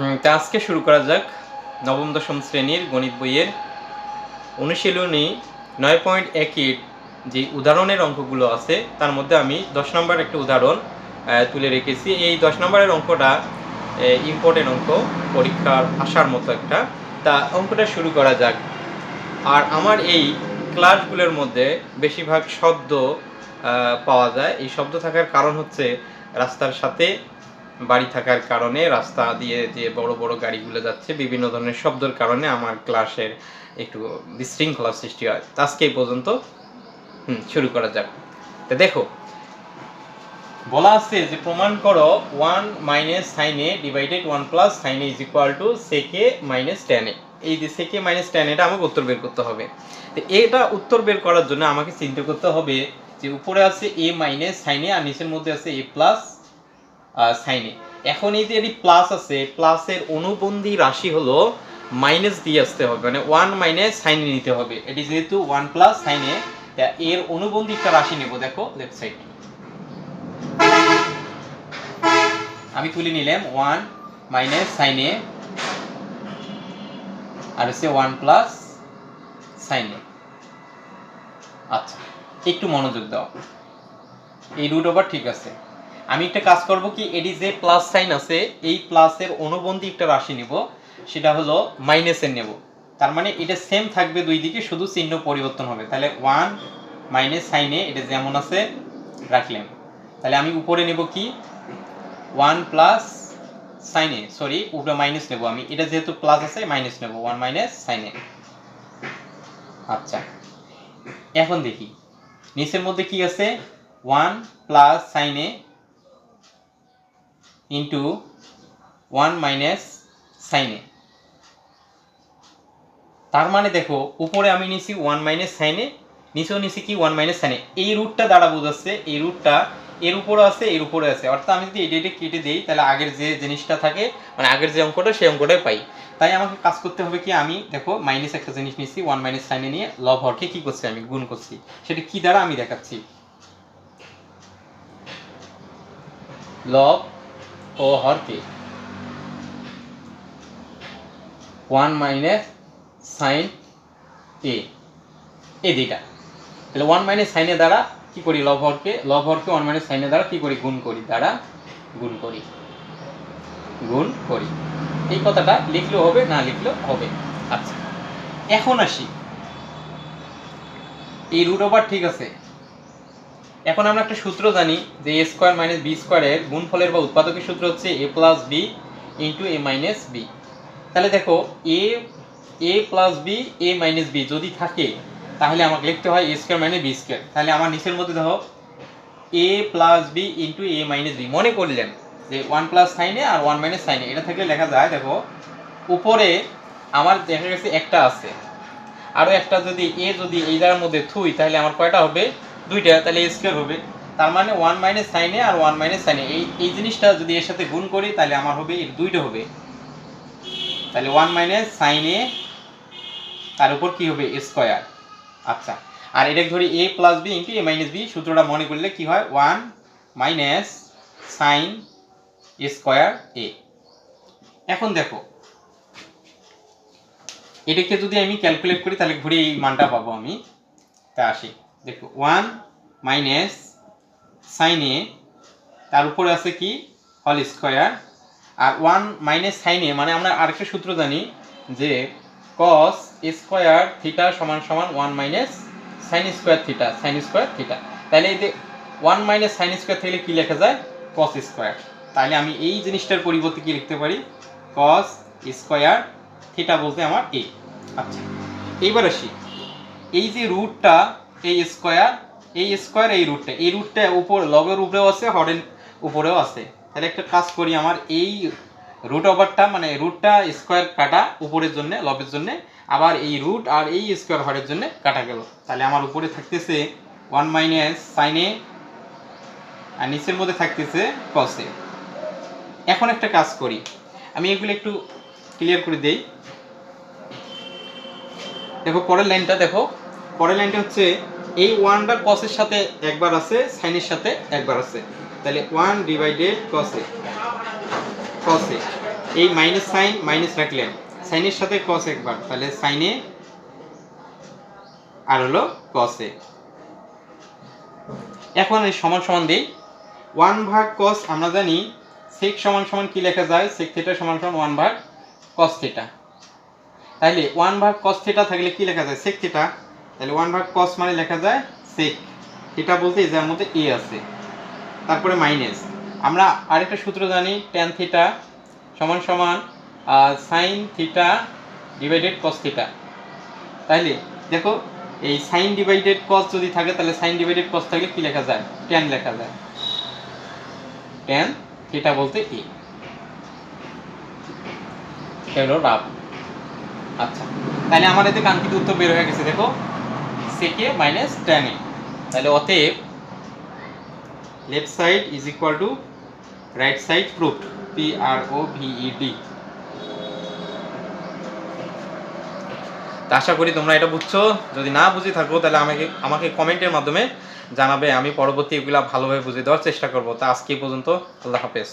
তা আজকে শুরু করা যাক। নবম, দশম শ্রেণির গণিত বইয়ের অনুশীলনী নয় পয়েন্ট একের যে উদাহরণের অঙ্কগুলো আছে, তার মধ্যে আমি দশ নম্বর একটা উদাহরণ তুলে রেখেছি। এই দশ নম্বরের অঙ্কটা ইম্পর্টেন্ট অঙ্ক, পরীক্ষার আসার মতো একটা। তা অঙ্কটা শুরু করা যাক। আর আমার এই ক্লাসগুলোর মধ্যে বেশিরভাগ শব্দ পাওয়া যায়। এই শব্দ থাকার কারণ হচ্ছে রাস্তার সাথে বাড়ি থাকার কারণে, রাস্তা দিয়ে যে বড় বড় গাড়িগুলো যাচ্ছে, বিভিন্ন ধরনের শব্দের কারণে আমার ক্লাসের একটু বিশৃঙ্খলা সৃষ্টি হয়। আজকে এই পর্যন্ত, হুম, শুরু করা যাক। তো দেখো, বলা আছে যে প্রমাণ করো one minus sine A divided one plus sine A is equal to sec minus tan A এই যে সেকে মাইনাস টেন এটা আমাকে উত্তর বের করতে হবে। তো এটা উত্তর বের করার জন্য আমাকে চিন্তা করতে হবে যে উপরে আছে এ মাইনাস সাইন এ আর নিচের মধ্যে আছে এ প্লাস সাইনে। এখন এই যে এটি প্লাস আছে প্লাসের অনুবন্ধী রাশি হলো মাইনাস দিয়ে আসতে হবে মানে ওয়ান মাইনাস সাইনে নিতে হবে। এটি যেহেতু ওয়ান প্লাস সাইনে এর অনুবন্ধী একটা রাশি নেব, দেখো লেফট সাইড আমি তুলে নিলাম ওয়ান মাইনাস সাইনে, আর হচ্ছে ওয়ান প্লাস সাইনে। আচ্ছা একটু মনোযোগ দাও। এই রুট ওভার ঠিক আছে। আমি একটা কাজ করব কি, এটি যে প্লাস সাইন আছে, এই প্লাসের অনুবন্ধী একটা রাশি নিব, সেটা হলো মাইনাসের নেব। তার মানে এটা সেম থাকবে দুই দিকে, শুধু চিহ্ন পরিবর্তন হবে। তাহলে ওয়ান মাইনাস সাইনে এটা যেমন আছে, রাখলাম। তাহলে আমি উপরে নেব কি ওয়ান প্লাস সাইনে সরি উপরে মাইনাস নেব আমি। এটা যেহেতু প্লাস আছে মাইনাস নেব ওয়ান মাইনাস সাইনে আচ্ছা এখন দেখি। নিচের মধ্যে কি আছে one plus sine A into one minus sine A তার মানে দেখো, উপরে আমি নিছি ওয়ান মাইনাস সাইনে নিচেও নিছি কি ওয়ান মাইনাস সাইনে এই রুটটা দ্বারা বোঝাচ্ছে, এই রুটটা এর উপরে আছে, এর উপরে আছে। অর্থাৎ আমি যদি এটা এটা কেটে দিই, তাহলে আগের যে জিনিসটা থাকে মানে আগের যে অঙ্কটা, সেই অঙ্কটাই পাই। তাই আমাকে কাজ করতে হবে কি, আমি দেখো মাইনাস একটা জিনিস নিচ্ছি ওয়ান মাইনাস সাইনে নিয়ে লব হরকে কি করছি আমি? গুণ করছি। সেটা কি দ্বারা আমি দেখাচ্ছি? লব ও হরকে ওয়ান মাইনাস সাইন এ এই দুইটা। তাহলে ওয়ান মাইনাস সাইনের দ্বারা কি করি লব হরকে লব হরকে ওয়ান মাইনাস সাইনের দ্বারা কি করি? গুণ করি। দ্বারা গুণ করি। গুণ করি। এই কথাটা লিখলেও হবে, না লিখলেও হবে। আচ্ছা এখন আসি। এই রুট ওভার ঠিক আছে। এখন আমরা একটা সূত্র জানি যে এ স্কোয়ার মাইনাস বি স্কোয়ারের গুণফলের বা উৎপাদকের সূত্র হচ্ছে A plus B into A minus B তাহলে দেখো A A plus B A minus B যদি থাকে, তাহলে আমাকে লিখতে হয় A square minus B square. তাহলে আমার নিচের মধ্যে দেখো A plus B into A minus B মনে করলেন যে ওয়ান প্লাস সাইনে আর ওয়ান মাইনাস সাইনে এটা থাকলে লেখা যায়, দেখো, উপরে আমার দেখা গেছে একটা আছে। আরও একটা যদি এ যদি এই জায়গার মধ্যে থুই, তাহলে আমার কয়টা হবে? দুইটা, তাহলে স্কোয়ার হবে। তার মানে ওয়ান মাইনাস সাইনে আর ওয়ান মাইনাস সাইনে এই এই জিনিসটা যদি এর সাথে গুণ করি, তাহলে আমার হবে, এর দুইটা হবে। তাহলে ওয়ান মাইনাস সাইনে তার উপর কি হবে? স্কোয়ার আচ্ছা আর এটা ধরি A plus B into A minus B সূত্রটা মনে করলে কি হয়? One minus sine square A এখন দেখো, এটাকে যদি আমি ক্যালকুলেট করি, তাহলে ঘুরে এই মানটা পাবো আমি। তা আসি। দেখো ওয়ান মাইনাস সাইন এ তার উপরে আছে কি? হল স্কোয়ার আর ওয়ান মাইনাস সাইন এ মানে আমরা আরেকটা সূত্র জানি যে কস স্কোয়ার থিটা সমান সমান one minus sine square theta sine square theta তাহলে এই যে ওয়ান মাইনাস সাইন স্কোয়ার থেকে কি লেখা যায়? কস স্কোয়ার তাহলে আমি এই জিনিসটার পরিবর্তে কি লিখতে পারি? কস স্কোয়ার থিটা বলতে আমার এ আচ্ছা এইবার আসি। এই যে রুটটা এই স্কোয়ার এই স্কোয়ার এই রুটটা এই রুটটা উপর লগের উপরেও আছে হরের উপরেও আছে। তাহলে একটা কাজ করি আমার, এই রুট ওভারটা মানে রুটটা স্কোয়ার কাটা উপরের জন্য লবের জন্য, আবার এই রুট আর এই স্কোয়ার হরের জন্য কাটা গেল। তাহলে আমার উপরে থাকতেছে ওয়ান মাইনাস সাইনে আর নিচের মধ্যে থাকতেছে কসে এখন একটা কাজ করি। আমি এগুলো একটু ক্লিয়ার করে দেই। দেখো, পরের লাইনটা দেখো, পরের লাইনটা হচ্ছে এই ওয়ানটা কসের সাথে একবার আছে সাইনের সাথে একবার আছে। তাহলে ওয়ান ডিভাইডেড কসে কসে এই মাইনাস সাইন মাইনাস রাখলেন সাইনের সাথে কস একবার, তাহলে সাইনে আর হলো কসে এখন এই সমান সমান দিই। ওয়ান ভাগ কস আমরা জানি সেক সমান সমান কি লেখা যায়? সেক থিটা সমান সমান ওয়ান ভাগ কস থিটা তাহলে ওয়ান ভাগ কস থিটা থাকলে কি লেখা যায়? সেক থিটা তাহলে ওয়ান ভাগ কস মানে লেখা যায় সেক থিটা বলতে যার মধ্যে এ আছে। তারপরে মাইনাস আমরা আরেকটা সূত্র জানি ট্যান থিটা সমান সমান sine theta divided cos theta তাইলে, দেখো, এই সাইন ডিভাইডেড কস যদি থাকে, তাহলে সাইন ডিভাইডেড কস থাকলে কি লেখা যায়? ট্যান লেখা যায়। ট্যান থিটা বলতে এ রাব আচ্ছা তাহলে আমার এতে কাঙ্ক্ষিত উত্তর বের হয়ে গেছে, দেখো। সেকে মাইনাস ট্যান তাহলে অতএব left side is equal to right side proved P R O V E D তা আশা করি তোমরা এটা বুঝছ। যদি না বুঝে থাকো, তাহলে আমাকে আমাকে কমেন্টের মাধ্যমে জানাবে। আমি পরবর্তী এগুলা ভালোভাবে বুঝে দেওয়ার চেষ্টা করব। তা আজকে পর্যন্ত, আল্লাহ হাফেজ।